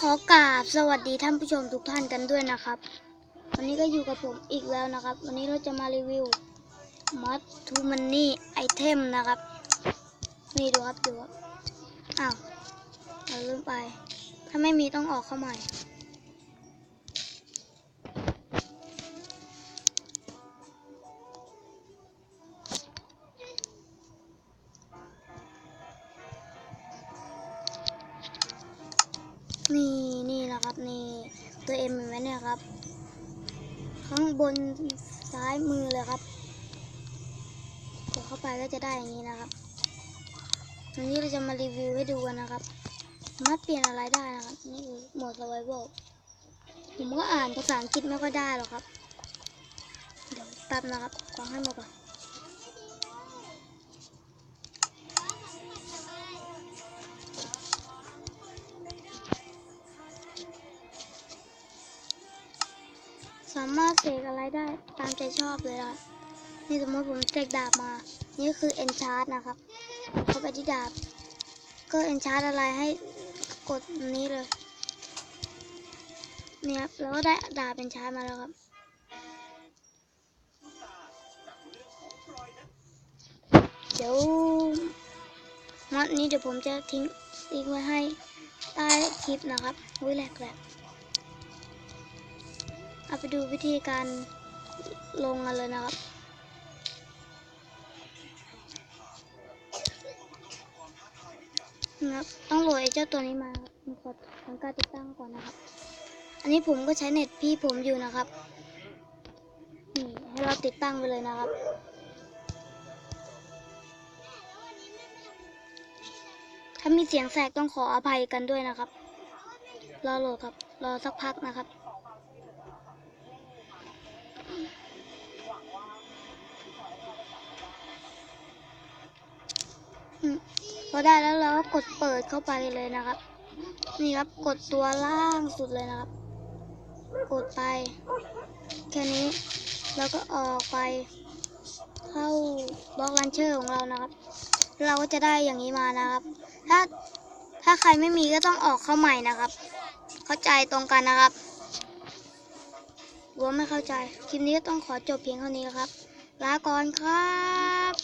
ขอกราบสวัสดีท่านผู้ชมทุกท่านกันด้วยนะครับ วันนี้ก็อยู่กับผมอีกแล้วนะครับ วันนี้เราจะมารีวิวมอสทูมันนี่ไอเทมนะครับ นี่ดูครับดูครับอ้าวเราลืมไป ถ้าไม่มีต้องออกเข้าใหม่ นี่นี่นะครับนี่ตัวเอ็มเห็นไหมเนี่ยครับ ข้างบนซ้ายมือเลยครับกดเข้าไปก็จะได้อย่างนี้นะครับวันนี้เราจะมารีวิวให้ดูกันนะครับมารถเปลี่ยนอะไรได้นะครับนี่คือโหมด survival ผมก็อ่านภาษาอังกฤษไม่ค่อยได้หรอกครับ เดี๋ยวแป๊บนะครับฟังให้หมดก่อน สามารถเสกอะไรได้ตามใจชอบเลยนะนี่สมมติผมเสกดาบมา นี่คือ enchant นะครับ เข้าไปที่ดาบ ก็ enchant อะไรให้กดนี้เลย เนี่ยครับแล้วก็ได้ดาบ enchant มาแล้วครับเดี๋ยวมัดนี้เดี๋ยวผมจะทิ้งทิ้งไว้ให้ใต้คลิปนะครับวิแหลกแหลก เอาไปดูวิธีการลงกันเลยนะครับ นะครับ ต้องโหลดไอ้เจ้าตัวนี้มาครับผมขอทำการติดตั้งก่อนนะครับ อันนี้ผมก็ใช้เน็ตพี่ผมอยู่นะครับ นี่ให้เราติดตั้งไปเลยนะครับถ้ามีเสียงแสกต้องขออภัยกันด้วยนะครับ รอโหลดครับ รอสักพักนะครับ พอได้แล้วเราก็กดเปิดเข้าไปเลยนะครับ นี่ครับกดตัวล่างสุดเลยนะครับ กดไป แค่นี้แล้วก็ออกไปเข้าบล็อกลันเชอร์ของเรานะครับ เราก็จะได้อย่างนี้มานะครับ ถ้าถ้าใครไม่มีก็ต้องออกเข้าใหม่นะครับ เข้าใจตรงกันนะครับว่าไม่เข้าใจ คลิปนี้ก็ต้องขอจบเพียงเท่านี้ครับ ลาก่อนครับ